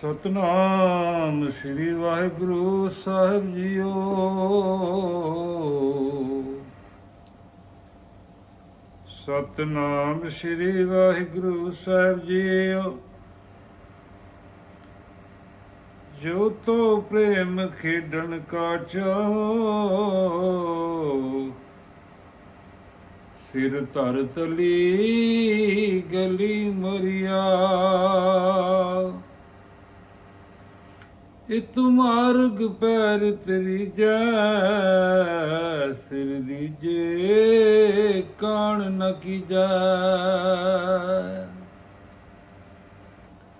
ਸਤਨਾਮ ਸ੍ਰੀ ਵਾਹਿਗੁਰੂ ਸਾਹਿਬ ਜੀਓ। ਸਤਨਾਮ ਸ੍ਰੀ ਵਾਹਿਗੁਰੂ ਸਾਹਿਬ ਜੀਓ। ਜੋ ਤੋ ਪ੍ਰੇਮ ਖੇਡਣ ਕਾ ਚਾਓ ਸਿਰ ਧਰ ਤਲੀ ਗਲੀ ਮਰਿਆ। ਇਹ ਮਾਰਗ ਪੈਰ ਤੇਰੀ ਜੈ, ਸਿਰ ਦੀਜੇ ਕਾਣ ਨ ਕੀਜੈ।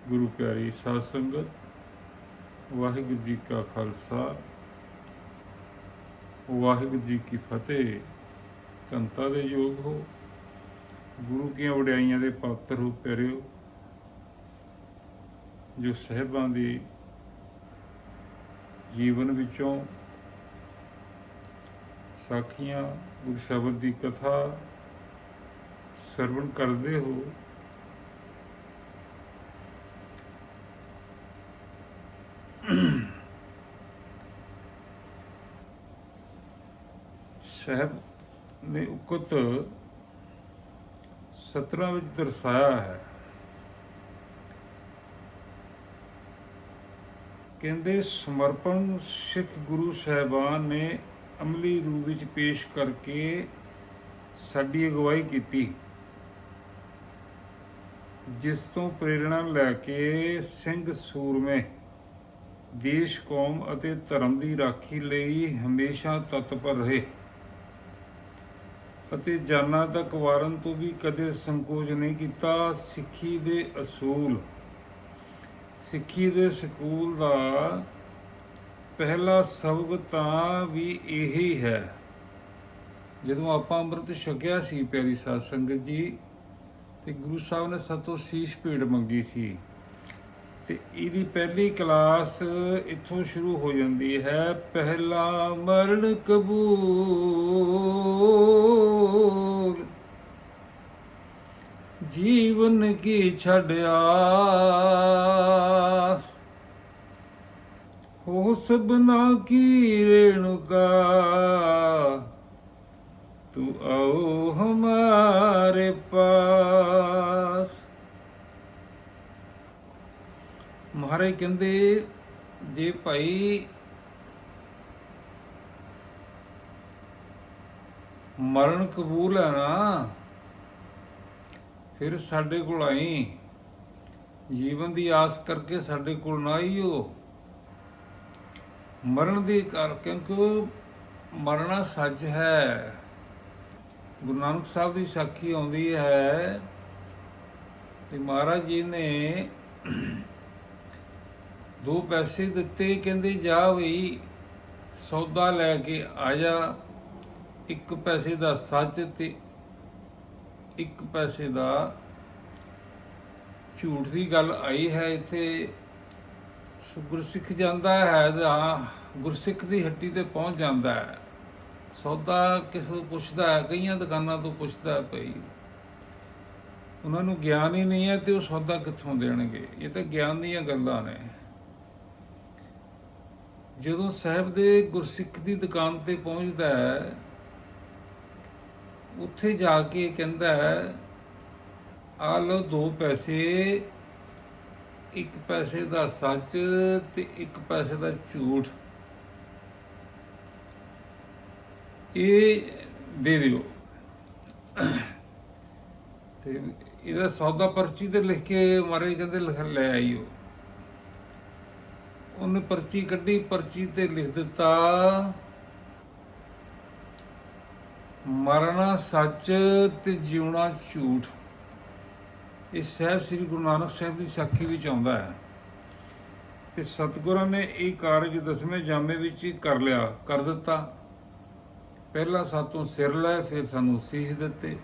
ਗੁਰੂ ਪਿਆਰੀ ਸਾਧ ਸੰਗਤ, ਵਾਹਿਗੁਰੂ ਜੀ ਕਾ ਖਾਲਸਾ, ਵਾਹਿਗੁਰੂ ਜੀ ਕੀ ਫਤਿਹ। ਧੰਤਾ ਦੇ ਯੋਗ ਹੋ। ਗੁਰੂ ਕੀਆਂ ਵਡਿਆਈਆਂ ਦੇ ਪਾਤਰ ਹੋ, ਪਿਆਰਿਓ। ਜੋ ਸਹਿਬਾਂ ਦੀ ਜੀਵਨ ਵਿੱਚੋਂ ਸਾਖੀਆਂ ਗੁਰੂ ਸ਼ਬਦ ਦੀ ਕਥਾ ਸਰਵਣ ਕਰਦੇ ਹੋ। ਸਹਿਬ ਨੇ ਉਕਤ 17 ਵਿੱਚ ਦਰਸਾਇਆ ਹੈ ਕਹਿੰਦੇ ਸਮਰਪਣ ਸਿੱਖ ਗੁਰੂ ਸਾਹਿਬਾਨ ਨੇ ਅਮਲੀ ਰੂਪ ਵਿੱਚ ਪੇਸ਼ ਕਰਕੇ ਸਾਡੀ ਅਗਵਾਈ ਕੀਤੀ, ਜਿਸ ਤੋਂ ਪ੍ਰੇਰਣਾ ਲੈ ਕੇ ਸਿੰਘ ਸੂਰਮੇ ਦੇਸ਼, ਕੌਮ ਅਤੇ ਧਰਮ ਦੀ ਰਾਖੀ ਲਈ ਹਮੇਸ਼ਾ ਤਤਪਰ ਰਹੇ ਅਤੇ ਜਾਨਾਂ ਤੱਕ ਵਾਰਨ ਤੋਂ ਵੀ ਕਦੇ ਸੰਕੋਚ ਨਹੀਂ ਕੀਤਾ। ਸਿੱਖੀ ਦੇ ਅਸੂਲ ਸਿੱਖੀ ਦੇ ਸਕੂਲ ਦਾ ਪਹਿਲਾ ਸਬਕ ਤਾਂ ਵੀ ਇਹੀ ਹੈ। ਜਦੋਂ ਆਪਾਂ ਅੰਮ੍ਰਿਤ ਛਕਿਆ ਸੀ ਪਿਆਰੀ ਸਾਧ ਸੰਗਤ ਜੀ, ਤੇ ਗੁਰੂ ਸਾਹਿਬ ਨੇ ਸਾਤੋਂ ਸੀਸ ਭੇਟ ਮੰਗੀ ਸੀ। ਤੇ ਇਹਦੀ ਪਹਿਲੀ ਕਲਾਸ ਇੱਥੋਂ ਸ਼ੁਰੂ ਹੋ ਜਾਂਦੀ ਹੈ, ਪਹਿਲਾ ਮਰਨ ਕਬੂਲ। ਜੀਵਨ ਕੀ ਛੜਿਆ ਹੋ ਸਬਨਾ ਕੀ ਰੇਣੁਕਾ? ਤੂੰ ਆਓ ਹਮਾਰੇ ਪਾਸ। ਮਹਾਰਾਜ ਕਹਿੰਦੇ, ਜੇ ਭਾਈ ਮਰਨ ਕਬੂਲ ਹੈ ਨਾ ਫਿਰ ਸਾਡੇ ਕੋਲ ਆਈ। ਜੀਵਨ ਦੀ ਆਸ ਕਰਕੇ ਸਾਡੇ ਕੋਲ ਨਾ ਆਈਓ ਮਰਨ ਦੀ ਕਰ ਕਿਉਂਕਿ ਮਰਨਾ ਸੱਚ ਹੈ। ਗੁਰੂ ਨਾਨਕ ਸਾਹਿਬ ਦੀ ਸਾਖੀ ਆਉਂਦੀ ਹੈ ਤੇ ਮਹਾਰਾਜ ਜੀ ਨੇ ਦੋ ਪੈਸੇ ਦਿੱਤੇ, ਕਹਿੰਦੇ ਜਾ ਵੀ ਸੌਦਾ ਲੈ ਕੇ ਆ ਜਾ। ਇੱਕ ਪੈਸੇ ਦਾ ਸੱਚ ਤੇ ਇੱਕ ਪੈਸੇ ਦਾ ਝੂਠ ਦੀ ਗੱਲ ਆਈ ਹੈ, ਇੱਥੇ ਗੁਰਸਿੱਖ ਜਾਂਦਾ ਹੈ ਤਾਂ ਗੁਰਸਿੱਖ ਦੀ ਹੱਟੀ ਤੇ ਪਹੁੰਚ ਜਾਂਦਾ ਹੈ। ਸੌਦਾ ਕਿਸ ਤੋਂ ਪੁੱਛਦਾ ਹੈ, ਕਈਆਂ ਦੁਕਾਨਾਂ ਤੋਂ ਪੁੱਛਦਾ ਹੈ ਭਈ। ਉਹਨਾਂ ਨੂੰ ਗਿਆਨ ਹੀ ਨਹੀਂ ਹੈ ਤੇ ਉਹ ਸੌਦਾ ਕਿੱਥੋਂ ਦੇਣਗੇ? ਇਹ ਤਾਂ ਗਿਆਨ ਦੀਆਂ ਗੱਲਾਂ ਨੇ। ਜਦੋਂ ਸਾਹਿਬ ਦੇ ਗੁਰਸਿੱਖ ਦੀ ਦੁਕਾਨ ਤੇ ਪਹੁੰਚਦਾ ਹੈ ਉੱਥੇ ਜਾ ਕੇ ਕਹਿੰਦਾ ਆ ਲਓ ਦੋ ਪੈਸੇ, ਇੱਕ ਪੈਸੇ ਦਾ ਸੱਚ ਤੇ ਇੱਕ ਪੈਸੇ ਦਾ ਝੂਠ। ਇਹ ਦੇ ਦਿਓ। ਤੇ ਇਹਦਾ ਸੌਦਾ ਪਰਚੀ ਤੇ ਲਿਖ ਕੇ ਮਾਰੇ ਕਹਿੰਦੇ ਲਿਖ ਲੈ ਆਈਓ। ਉਹਨੇ ਪਰਚੀ ਕੱਢੀ, ਪਰਚੀ ਤੇ ਲਿਖ ਦਿੱਤਾ। ਮਰਨਾ ਸੱਚ ਤੇ ਜਿਉਣਾ ਝੂਠ। ਇਹ ਸਹਿਬ ਸ੍ਰੀ ਗੁਰੂ ਨਾਨਕ ਸਾਹਿਬ ਦੀ ਸਾਖੀ ਵਿੱਚ ਆਉਂਦਾ ਹੈ। ਤੇ ਸਤਿਗੁਰਾਂ ਨੇ ਇਹ ਕਾਰਜ ਦਸਵੇਂ ਜਾਮੇ ਵਿੱਚ ਹੀ ਕਰ ਲਿਆ, ਕਰ ਦਿੱਤਾ। ਪਹਿਲਾਂ ਸਾਤੋਂ ਸਿਰ ਲੈ, ਫਿਰ ਸਾਨੂੰ ਸੀਸ ਦਿੱਤੇ।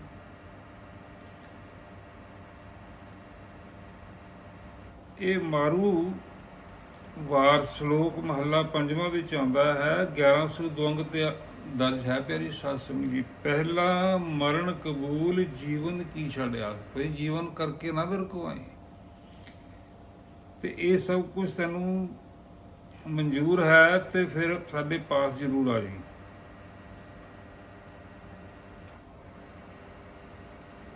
ਇਹ ਮਾਰੂ ਵਾਰ ਸ਼ਲੋਕ ਮਹੱਲਾ ਪੰਜਵਾਂ ਵਿੱਚ ਆਉਂਦਾ ਹੈ 1100 ਦੁੰਗ ਤੇ ਦਰਜ ਹੈ ਪਿਆਰੀ ਸਾਧ ਸੰਗਤ ਜੀ, ਪਹਿਲਾ ਮਰਨ ਕਬੂਲ ਜੀਵਨ ਕੀ ਛੜਿਆ ਕੋਈ ਜੀਵਨ ਕਰਕੇ ਨਾ ਮੇਰੇ ਆਏ ਤੇ ਇਹ ਸਭ ਕੁਝ ਤੈਨੂੰ ਮਨਜ਼ੂਰ ਹੈ ਤੇ ਫਿਰ ਸਾਡੇ ਪਾਸ ਜ਼ਰੂਰ ਆ ਜੀ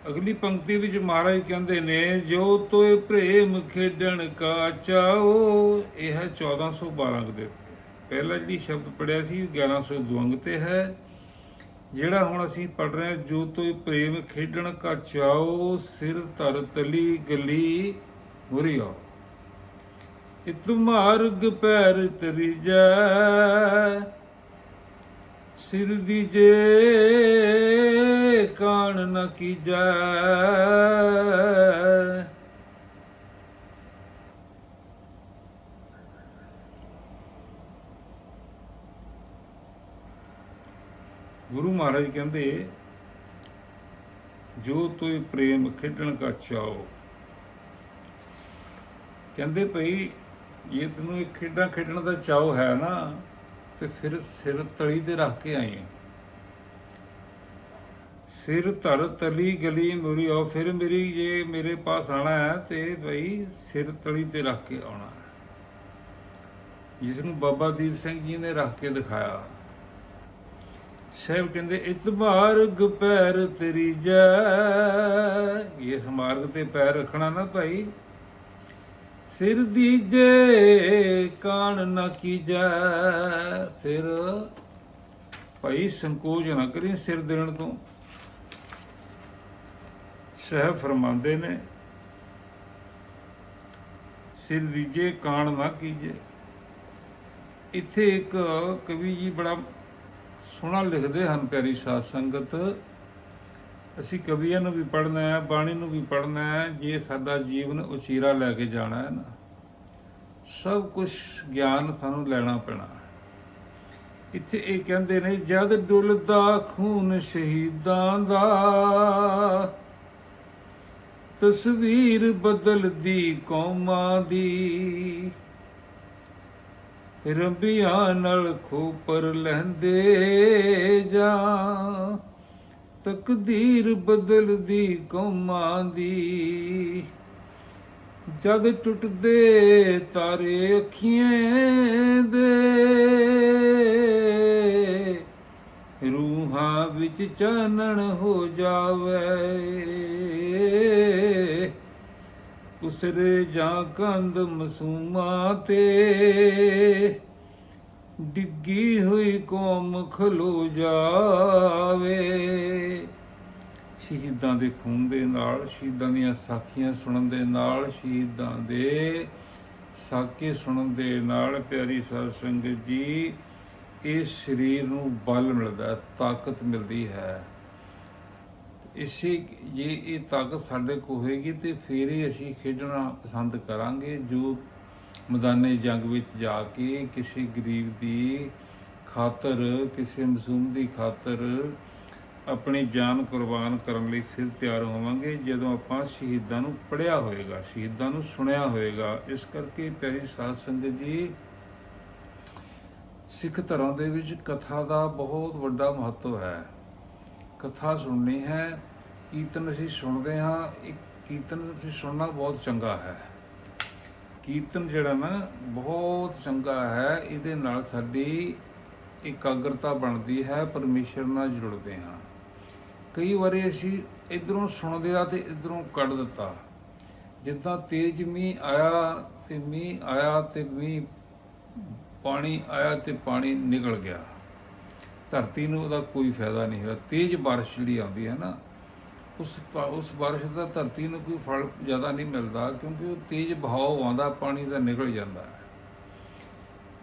ਅਗਲੀ ਪੰਕਤੀ ਵਿੱਚ ਮਹਾਰਾਜ ਕਹਿੰਦੇ ਨੇ, ਜੋ ਤੋਏ ਪ੍ਰੇਮ ਖੇਡਣ ਕਾ ਚਾਓ ਇਹ ਹੈ 1412 ਅੰਕ ਦੇ ਪਹਿਲਾ ਜਿਹੜੀ ਸ਼ਬਦ ਪੜਿਆ ਸੀ 1102 ਅੰਕ ਤੇ ਹੈ। ਜਿਹੜਾ ਹੁਣ ਅਸੀਂ ਪੜ ਰਹੇ ਹਾਂ, ਜੋ ਤੋਏ ਪ੍ਰੇਮ ਖੇਡਣ ਕਾ ਚਾਓ ਸਿਰ ਧਰ ਤਲੀ ਗਲੀ ਮੁਰਿਆ ਇਤ ਮਾਰਗ ਪੈਰ ਤਰੀ ਜੈ, ਸਿਰ ਦੀਜੇ ਕਾਣ ਨ ਕੀਜੈ ਗੁਰੂ ਮਹਾਰਾਜ ਕਹਿੰਦੇ, ਜੋ ਤੋਏ ਪ੍ਰੇਮ ਖੇਡਣ ਕਾ ਚਾਓ ਕਹਿੰਦੇ ਭਈ, ਜੇ ਤੈਨੂੰ ਇਹ ਖੇਡਾਂ ਖੇਡਣ ਦਾ ਚਾਓ ਹੈ ਨਾ, ਤੇ ਫਿਰ ਸਿਰ ਤਲੀ ਤੇ ਰੱਖ ਕੇ ਆਈ ਸਿਰ ਧਰ ਤਲੀ ਗਲੀ ਮੁਰੀ ਆਓ, ਫਿਰ ਮੇਰੀ ਜੇ ਮੇਰੇ ਪਾਸ ਆਣਾ ਹੈ, ਤੇ ਭਈ ਸਿਰ ਤਲੀ ਤੇ ਰੱਖ ਕੇ ਆਉਣਾ ਹੈ। ਜਿਸ ਨੂੰ ਬਾਬਾ ਦੀਪ ਸਿੰਘ ਜੀ ਨੇ ਰੱਖ ਕੇ ਦਿਖਾਇਆ। ਸਾਹਿਬ ਕਹਿੰਦੇ ਇਤਮਾਰਗ ਪੈਰ ਤੇਰੀ ਜੈ। ਇਸ ਮਾਰਗ ਤੇ ਪੈਰ ਰੱਖਣਾ ਨਾ ਭਾਈ। ਸਿਰ ਦੀਜੇ ਕਾਣ ਨਾ ਕੀਜੈ, ਫਿਰ ਭਾਈ ਸੰਕੋਚ ਨਾ ਕਰੀ ਸਿਰ ਦੇਣ ਤੋਂ। ਸਹਿਬ ਫਰਮਾਉਂਦੇ ਨੇ, ਸਿਰ ਦੀਜੇ ਕਾਣ ਨਾ ਕੀਜੇ। ਇੱਥੇ ਇੱਕ ਕਵੀ ਜੀ ਬੜਾ ਸੋਹਣਾ ਲਿਖਦੇ ਹਨ ਪਿਆਰੀ ਸਾਧ ਸੰਗਤ। ਅਸੀਂ ਕਵੀਆਂ ਨੂੰ ਵੀ ਪੜ੍ਹਨਾ ਹੈ, ਬਾਣੀ ਨੂੰ ਵੀ ਪੜ੍ਹਨਾ ਹੈ, ਜੇ ਸਾਡਾ ਜੀਵਨ ਉਚੀਰਾ ਲੈ ਕੇ ਜਾਣਾ ਹੈ ਨਾ, ਸਭ ਕੁਝ ਗਿਆਨ ਸਾਨੂੰ ਲੈਣਾ ਪੈਣਾ ਇੱਥੇ ਇਹ ਕਹਿੰਦੇ ਨੇ, ਜਦ ਡੁੱਲਦਾ ਖੂਨ ਸ਼ਹੀਦਾਂ ਦਾ, ਤਸਵੀਰ ਬਦਲਦੀ ਕੌਮਾਂ ਦੀ। ਰੰਬੀਆਂ ਨਾਲ ਖੋਪਰ ਲਹਿੰਦੇ ਜਾ ਤਕਦੀਰ ਬਦਲਦੀ ਕੌਮਾਂ ਦੀ। ਜਦ ਟੁੱਟਦੇ ਤਾਰੇ ਅੱਖੀਆਂ ਦੇ, ਰੂਹਾਂ ਵਿੱਚ ਚਾਨਣ ਹੋ ਜਾਵੇ। ਉਸਰੇ ਜਾਂ ਕੰਦ ਮਸੂਮਾ ਤੇ ਡਿੱਗੀ ਹੋਈ ਕੌਮ ਖਲੋ ਜਾਵੇ। ਸ਼ਹੀਦਾਂ ਦੇ ਖੂਨ ਦੇ ਨਾਲ, ਸ਼ਹੀਦਾਂ ਦੀਆਂ ਸਾਖੀਆਂ ਸੁਣਨ ਦੇ ਨਾਲ, ਸ਼ਹੀਦਾਂ ਦੇ ਸਾਕੇ ਸੁਣਨ ਦੇ ਨਾਲ, ਪਿਆਰੀ ਸਾਧ ਸੰਗਤ ਜੀ, ਇਹ ਸਰੀਰ ਨੂੰ ਬਲ ਮਿਲਦਾ ਤਾਕਤ ਮਿਲਦੀ ਹੈ। ਇਸੇ ਜੇ ਇਹ ਤਾਕਤ ਸਾਡੇ ਕੋ ਹੋਏਗੀ ਤੇ ਫਿਰ ਹੀ ਅਸੀਂ ਖੇਡਣਾ ਪਸੰਦ ਕਰਾਂਗੇ, ਜੋ ਮੈਦਾਨੇ ਜੰਗ ਵਿੱਚ ਜਾ ਕੇ ਕਿਸੇ ਗਰੀਬ ਦੀ ਖਾਤਰ, ਕਿਸੇ ਮਾਸੂਮ ਦੀ ਖਾਤਰ ਆਪਣੀ ਜਾਨ ਕੁਰਬਾਨ ਕਰਨ ਲਈ ਫਿਰ ਤਿਆਰ ਹੋਵਾਂਗੇ, ਜਦੋਂ ਆਪਾਂ ਸ਼ਹੀਦਾਂ ਨੂੰ ਪੜਿਆ ਹੋਏਗਾ, ਸ਼ਹੀਦਾਂ ਨੂੰ ਸੁਣਿਆ ਹੋਏਗਾ। ਇਸ ਕਰਕੇ ਪਿਆਰੀ ਸਾਧ ਸੰਗਤ ਜੀ, ਸਿੱਖ ਧਰਮ ਦੇ ਵਿੱਚ ਕਥਾ ਦਾ ਬਹੁਤ ਵੱਡਾ ਮਹੱਤਵ ਹੈ। ਕਥਾ ਸੁਣਨੀ ਹੈ ਕੀਰਤਨ ਅਸੀਂ ਸੁਣਦੇ ਹਾਂ ਇੱਕ ਕੀਰਤਨ ਤੁਸੀਂ ਸੁਣਨਾ ਬਹੁਤ ਚੰਗਾ ਹੈ। ਕੀਰਤਨ ਜਿਹੜਾ ਨਾ, ਬਹੁਤ ਚੰਗਾ ਹੈ, ਇਹਦੇ ਨਾਲ ਸਾਡੀ ਇਕਾਗਰਤਾ ਬਣਦੀ ਹੈ, ਪਰਮੇਸ਼ਰ ਨਾਲ ਜੁੜਦੇ ਹਾਂ। ਕਈ ਵਾਰੀ ਅਸੀਂ ਇਧਰੋਂ ਸੁਣਦੇ ਆ ਤੇ ਇਧਰੋਂ ਕੱਢ ਦਿੱਤਾ। ਜਿੱਦਾਂ ਤੇਜ਼ ਮੀਂਹ ਆਇਆ ਤੇ ਮੀਂਹ ਆਇਆ ਤੇ ਮੀਂਹ, ਪਾਣੀ ਆਇਆ ਤੇ ਪਾਣੀ ਨਿਕਲ ਗਿਆ। ਧਰਤੀ ਨੂੰ ਉਹਦਾ ਕੋਈ ਫਾਇਦਾ ਨਹੀਂ ਹੋਇਆ। ਤੇਜ਼ ਬਾਰਿਸ਼ ਜਿਹੜੀ ਆਉਂਦੀ ਹੈ ਨਾ ਉਸ ਪਾ- ਉਸ ਬਾਰਿਸ਼ ਦਾ ਧਰਤੀ ਨੂੰ ਕੋਈ ਫਲ ਜ਼ਿਆਦਾ ਨਹੀਂ ਮਿਲਦਾ ਕਿਉਂਕਿ ਉਹ ਤੇਜ਼ ਬਹਾਅ ਆਉਂਦਾ, ਪਾਣੀ ਦਾ ਨਿਕਲ ਜਾਂਦਾ। ਹੈ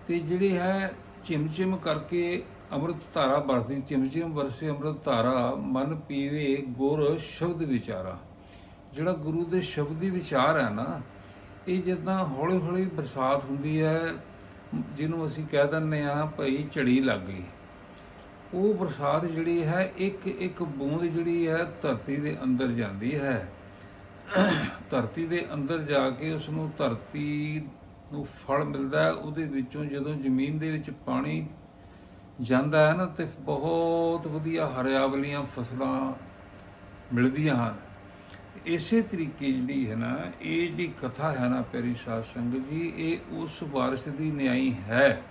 ਤੇ ਜਿਹੜੀ ਹੈ ਚਿਮਚਿਮ ਕਰਕੇ ਅੰਮ੍ਰਿਤ ਧਾਰਾ ਵਰਦੀ ਚਿਮਚਿਮ ਵਰਸੇ ਅੰਮ੍ਰਿਤ ਧਾਰਾ, ਮਨ ਪੀਵੇ ਗੁਰ ਸ਼ਬਦ ਵਿਚਾਰਾ। ਜਿਹੜਾ ਗੁਰੂ ਦੇ ਸ਼ਬਦੀ ਵਿਚਾਰ ਹੈ ਨਾ, ਇਹ ਜਿੱਦਾਂ ਹੌਲੀ ਹੌਲੀ ਬਰਸਾਤ ਹੁੰਦੀ ਹੈ, ਜਿਹਨੂੰ ਅਸੀਂ ਕਹਿ ਦਿੰਦੇ ਆ ਭਈ ਝੜੀ ਲੱਗ ਗਈ। ਉਹ ਬਰਸਾਤ ਜਿਹੜੀ ਹੈ, ਇੱਕ ਇੱਕ ਬੂੰਦ ਜਿਹੜੀ ਹੈ, ਧਰਤੀ ਦੇ ਅੰਦਰ ਜਾਂਦੀ ਹੈ। ਧਰਤੀ ਦੇ ਅੰਦਰ ਜਾ ਕੇ ਉਸ ਨੂੰ ਧਰਤੀ ਨੂੰ ਫਲ ਮਿਲਦਾ ਉਹਦੇ ਵਿੱਚੋਂ ਜਦੋਂ ਜ਼ਮੀਨ ਦੇ ਵਿੱਚ ਪਾਣੀ ਜਾਂਦਾ ਹੈ ਨਾ, ਤੇ ਬਹੁਤ ਵਧੀਆ ਹਰਿਆਵਲੀਆਂ ਫਸਲਾਂ ਮਿਲਦੀਆਂ ਹਨ। ਇਸੇ ਤਰੀਕੇ ਜਿਹੜੀ ਹੈ ਨਾ, ਇਹ ਜਿਹੜੀ ਕਥਾ ਹੈ ਨਾ, ਪਿਆਰੀ ਸਾਧ ਸੰਗਤ ਜੀ, ਇਹ ਉਸ ਬਾਰਿਸ਼ ਦੀ ਨਿਆਈ ਹੈ।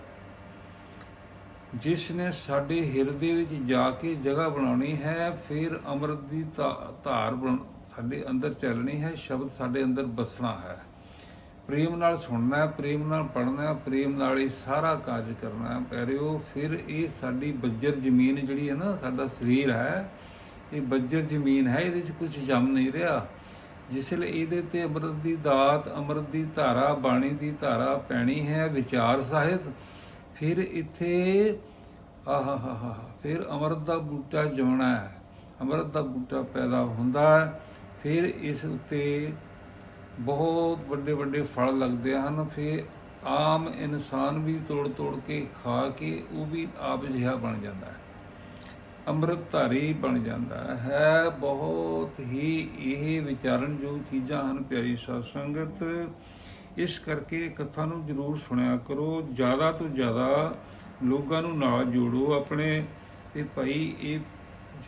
ਜਿਸ ਨੇ ਸਾਡੇ ਹਿਰਦੇ ਵਿੱਚ ਜਾ ਕੇ ਜਗ੍ਹਾ ਬਣਾਉਣੀ ਹੈ, ਫਿਰ ਅੰਮ੍ਰਿਤ ਦੀ ਧਾ- ਧਾਰ ਬਣ, ਸਾਡੇ ਅੰਦਰ ਚੱਲਣੀ ਹੈ, ਸ਼ਬਦ ਸਾਡੇ ਅੰਦਰ ਬਸਣਾ ਹੈ। ਪ੍ਰੇਮ ਨਾਲ ਸੁਣਨਾ ਹੈ, ਪ੍ਰੇਮ ਨਾਲ ਪੜਨਾ ਹੈ, ਪ੍ਰੇਮ ਨਾਲ ਹੀ ਸਾਰਾ ਕਾਜ ਕਰਨਾ ਹੈ। ਪਿਆਰਿਓ, ਫਿਰ ਇਹ ਸਾਡੀ ਬੱਜਰ ਜ਼ਮੀਨ ਜਿਹੜੀ ਹੈ ਨਾ, ਸਾਡਾ ਸਰੀਰ ਹੈ, ਇਹ ਬੱਜਰ ਜ਼ਮੀਨ ਹੈ, ਇਹਦੇ 'ਚ ਕੁਝ ਜੰਮ ਨਹੀਂ ਰਿਹਾ। ਜਿਸ ਲਈ ਇਹਦੇ ਤੇ ਅੰਮ੍ਰਿਤ ਦੀ ਦਾਤ, ਅੰਮ੍ਰਿਤ ਦੀ ਧਾਰਾ, ਬਾਣੀ ਦੀ ਧਾਰਾ ਪੈਣੀ ਹੈ, ਵਿਚਾਰ ਸਾਹਿਤ ਫਿਰ ਇੱਥੇ ਆਹਾ ਹਾ ਹਾ ਫਿਰ ਅੰਮ੍ਰਿਤ ਦਾ ਬੂਟਾ ਜਮਣਾ ਹੈ। ਅੰਮ੍ਰਿਤ ਦਾ ਬੂਟਾ ਪੈਦਾ ਹੁੰਦਾ ਹੈ। ਫਿਰ ਇਸ ਉੱਤੇ ਬਹੁਤ ਵੱਡੇ ਵੱਡੇ ਫਲ ਲੱਗਦੇ ਹਨ। ਫਿਰ ਆਮ ਇਨਸਾਨ ਵੀ ਤੋੜ ਤੋੜ ਕੇ ਖਾ ਕੇ ਉਹ ਵੀ ਆਪ ਜਿਹਾ ਬਣ ਜਾਂਦਾ ਹੈ। ਅੰਮ੍ਰਿਤਧਾਰੀ ਬਣ ਜਾਂਦਾ ਹੈ। ਬਹੁਤ ਹੀ ਇਹ ਵਿਚਾਰਨ ਜੋ ਚੀਜ਼ਾਂ ਹਨ, ਪਿਆਰੀ ਸਾਧ ਸੰਗਤ ਇਸ ਕਰਕੇ ਕਥਾ ਨੂੰ ਜ਼ਰੂਰ ਸੁਣਿਆ ਕਰੋ। ਜ਼ਿਆਦਾ ਤੋਂ ਜ਼ਿਆਦਾ ਲੋਕਾਂ ਨੂੰ ਨਾਲ ਜੋੜੋ ਆਪਣੇ ਤੇ ਭਾਈ ਇਹ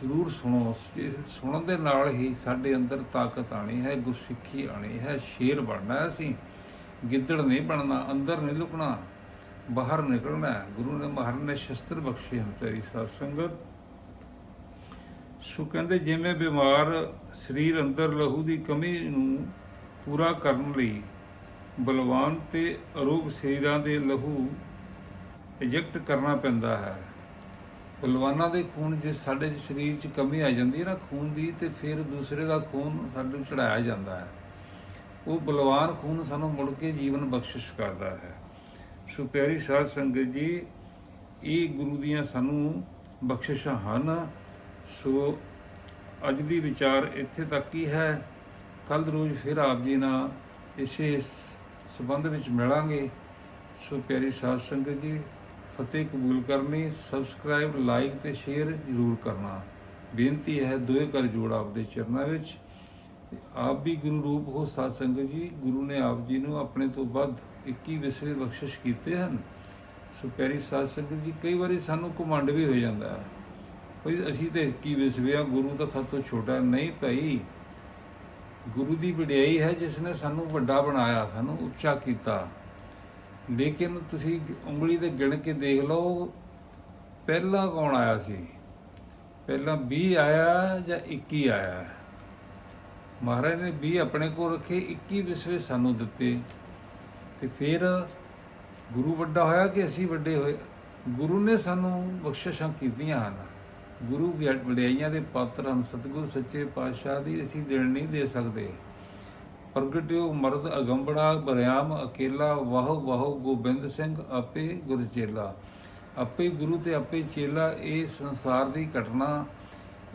ਜ਼ਰੂਰ ਸੁਣੋ। ਇਸ ਸੁਣਨ ਦੇ ਨਾਲ ਹੀ ਸਾਡੇ ਅੰਦਰ ਤਾਕਤ ਆਣੀ ਹੈ, ਗੁਰਸਿੱਖੀ ਆਣੀ ਹੈ, ਸ਼ੇਰ ਬਣਨਾ ਹੈ ਅਸੀਂ। ਗਿੱਦੜ ਨਹੀਂ ਬਣਨਾ, ਅੰਦਰ ਨਹੀਂ ਲੁਕਣਾ, ਬਾਹਰ ਨਿਕਲਣਾ ਹੈ। ਗੁਰੂ ਨੇ ਮਹਾਰਾਜ ਨੇ ਸ਼ਸਤਰ ਬਖਸ਼ੇ ਹਨ ਤੇਰੀ ਸਾਧ ਸੰਗਤ ਸੋ ਕਹਿੰਦੇ, ਜਿਵੇਂ ਬਿਮਾਰ ਸਰੀਰ ਅੰਦਰ ਲਹੂ ਦੀ ਕਮੀ ਨੂੰ ਪੂਰਾ ਕਰਨ ਲਈ ਬਲਵਾਨ ਤੇ ਅਰੂਪ ਸਰੀਰਾਂ ਦੇ ਲਹੂ ਇਜੈਕਟ ਕਰਨਾ ਪੈਂਦਾ ਹੈ। ਬਲਵਾਨਾਂ ਦੇ ਖੂਨ ਜੇ ਸਾਡੇ ਸਰੀਰ 'ਚ ਕਮੀ ਆ ਜਾਂਦੀ ਹੈ ਨਾ ਖੂਨ ਦੀ, ਤੇ ਫਿਰ ਦੂਸਰੇ ਦਾ ਖੂਨ ਸਾਡੇ ਨੂੰ ਚੜਾਇਆ ਜਾਂਦਾ ਹੈ। ਉਹ ਬਲਵਾਨ ਖੂਨ ਸਾਨੂੰ ਮੁੜ ਕੇ ਜੀਵਨ ਬਖਸ਼ਿਸ਼ ਕਰਦਾ ਹੈ। ਸੋ ਪਿਆਰੀ ਸਾਧ ਸੰਗਤ ਜੀ, ਇਹ ਗੁਰੂ ਦੀਆਂ ਸਾਨੂੰ ਬਖਸ਼ਿਸ਼ਾਂ ਹਨ। ਸੋ ਅੱਜ ਦੀ ਵਿਚਾਰ ਇੱਥੇ ਤੱਕ ਹੀ ਹੈ। ਕੱਲ ਰੋਜ਼ ਫਿਰ ਆਪ ਜੀ ਨਾਲ ਇਸੇ ਸੰਬੰਧ ਵਿੱਚ ਮਿਲਾਂਗੇ। ਸੋ ਪਿਆਰੀ ਸਾਧ ਸੰਗਤ ਜੀ, ਫਤਿਹ ਕਬੂਲ ਕਰਨੀ ਸਬਸਕ੍ਰਾਈਬ ਲਾਈਕ ਤੇ ਸ਼ੇਅਰ ਜ਼ਰੂਰ ਕਰਨਾ। ਬੇਨਤੀ ਹੈ ਦੋਏ ਕਰ ਜੋੜ ਆਪਦੇ ਚਰਨਾਂ ਵਿੱਚ। ਤੇ ਆਪ ਵੀ ਗੁਰੂ ਰੂਪ ਹੋ ਸਾਧ ਸੰਗਤ ਜੀ, ਗੁਰੂ ਨੇ ਆਪ ਜੀ ਨੂੰ ਆਪਣੇ ਤੋਂ ਵੱਧ 21 ਵਿਸਵੇ ਬਖਸ਼ਿਸ਼ ਕੀਤੇ ਹਨ। ਸੋ ਪਿਆਰੀ ਸਾਧ ਸੰਗਤ ਜੀ, ਕਈ ਵਾਰੀ ਸਾਨੂੰ ਘਮੰਡ ਵੀ ਹੋ ਜਾਂਦਾ ਹੈ। ਕੋਈ ਅਸੀਂ ਤਾਂ 21 ਵਿਸਵੇ ਆ ਗੁਰੂ ਤਾਂ ਸਭ ਤੋਂ ਛੋਟਾ ਨਹੀਂ ਭਾਈ। ਗੁਰੂ ਦੀ ਵਡਿਆਈ ਹੈ ਜਿਸ ਨੇ ਸਾਨੂੰ ਵੱਡਾ ਬਣਾਇਆ, ਸਾਨੂੰ ਉੱਚਾ ਕੀਤਾ। ਲੇਕਿਨ ਤੁਸੀਂ ਉਂਗਲੀ ਤੇ ਗਿਣ ਕੇ ਦੇਖ ਲਓ, ਪਹਿਲਾਂ ਕੌਣ ਆਇਆ ਸੀ? ਪਹਿਲਾਂ 20 ਆਇਆ ਜਾਂ 21 ਆਇਆ? ਮਹਾਰਾਜ ਨੇ 20 ਆਪਣੇ ਕੋਲ ਰੱਖੇ 21 ਵਿਸਵੇ ਸਾਨੂੰ ਦਿੱਤੇ। ਤੇ ਫਿਰ ਗੁਰੂ ਵੱਡਾ ਹੋਇਆ ਕਿ ਅਸੀਂ ਵੱਡੇ ਹੋਏ? ਗੁਰੂ ਨੇ ਸਾਨੂੰ ਬਖਸ਼ਿਸ਼ਾਂ ਕੀਤੀਆਂ ਹਨ। ਗੁਰੂ ਵੀ ਵਡਿਆਈਆਂ ਦੇ ਪਾਤਰ ਹਨ, ਸਤਿਗੁਰ ਸੱਚੇ ਪਾਤਸ਼ਾਹ ਦੀ ਅਸੀਂ ਦੇਣ ਨਹੀਂ ਦੇ ਸਕਦੇ। ਪ੍ਰਗਟਿਓ ਮਰਦ ਅਗੰਬੜਾ, ਬਰਿਆਮ ਅਕੇਲਾ, ਵਾਹ ਵਾਹ ਗੋਬਿੰਦ ਸਿੰਘ, ਆਪੇ ਗੁਰ ਚੇਲਾ। ਆਪੇ ਗੁਰੂ ਤੇ ਆਪੇ ਚੇਲਾ, ਇਹ ਸੰਸਾਰ ਦੀ ਘਟਨਾ,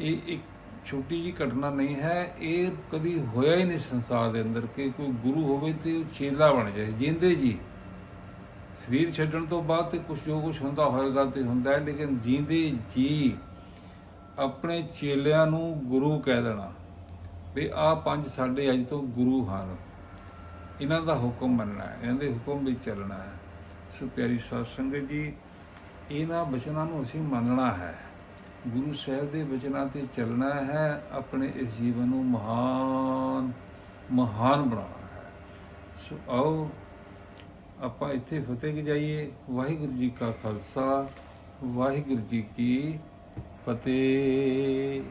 ਇਹ ਇੱਕ ਛੋਟੀ ਜੀ ਘਟਨਾ ਨਹੀਂ ਹੈ, ਇਹ ਕਦੀ ਹੋਇਆ ਹੀ ਨਹੀਂ ਸੰਸਾਰ ਦੇ ਅੰਦਰ ਕਿ ਕੋਈ ਗੁਰੂ ਹੋਵੇ ਤੇ ਉਹ ਚੇਲਾ ਬਣ ਜਾਏ, ਜਿੰਦੇ ਜੀ। ਸਰੀਰ ਛੱਡਣ ਤੋਂ ਬਾਅਦ ਤੇ ਕੁਝ ਜੋ ਕੁਝ ਹੁੰਦਾ ਹੋਏਗਾ ਤੇ ਹੁੰਦਾ ਹੈ, ਲੇਕਿਨ ਜਿੰਦੇ ਜੀ ਆਪਣੇ ਚੇਲਿਆਂ ਨੂੰ ਗੁਰੂ ਕਹਿ ਦੇਣਾ ਵੀ ਆ ਪੰਜ ਸਾਡੇ ਅੱਜ ਤੋਂ ਗੁਰੂ ਹਨ। ਇਹਨਾਂ ਦਾ ਹੁਕਮ ਮੰਨਣਾ ਹੈ, ਇਹਨਾਂ ਦੇ ਹੁਕਮ ਵਿੱਚ ਚੱਲਣਾ ਹੈ। ਸੋ ਪਿਆਰੀ ਸਾਧ ਸੰਗਤ ਜੀ, ਇਹਨਾਂ ਬਚਨਾਂ ਨੂੰ ਅਸੀਂ ਮੰਨਣਾ ਹੈ। ਗੁਰੂ ਸਾਹਿਬ ਦੇ ਬਚਨਾਂ ਤੇ ਚੱਲਣਾ ਹੈ, ਆਪਣੇ ਇਸ ਜੀਵਨ ਨੂੰ ਮਹਾਨ ਮਹਾਨ ਬਣਾਉਣਾ ਹੈ। ਸੋ ਆਓ, ਆਪਾਂ ਇੱਥੇ ਫਤਿਹ ਕਿ ਜਾਈਏ। ਵਾਹਿਗੁਰੂ ਜੀ ਕਾ ਖਾਲਸਾ, ਵਾਹਿਗੁਰੂ ਜੀ ਕੀ ਫਤਿਹ